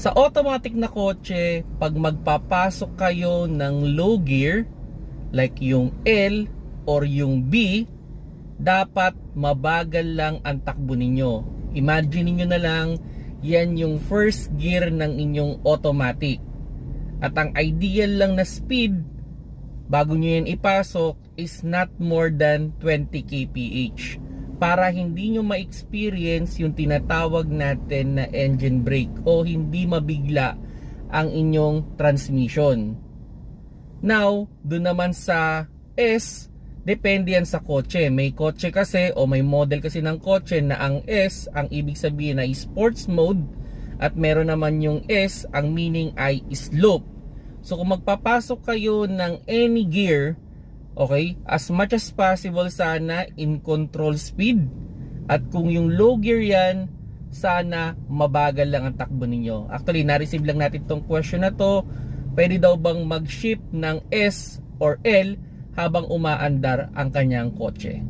Sa automatic na kotse, pag magpapasok kayo ng low gear, like yung L or yung B, dapat mabagal lang ang takbo ninyo. Imagine niyo na lang, yan yung first gear ng inyong automatic. At ang ideal lang na speed, bago nyo yan ipasok, is not more than 20 kph para hindi nyo ma-experience yung tinatawag natin na engine brake o hindi mabigla ang inyong transmission. Now, doon naman sa S, depende yan sa kotse. May kotse kasi o may model kasi ng kotse na ang S, ang ibig sabihin ay sports mode at meron naman yung S, ang meaning ay slope. So kung magpapasok kayo ng any gear, okay, as much as possible sana in control speed. At kung yung low gear yan, sana mabagal lang ang takbo ninyo. Actually, na-receive lang natin tong question na to. Pwede daw bang mag-shift ng S or L habang umaandar ang kanyang kotse?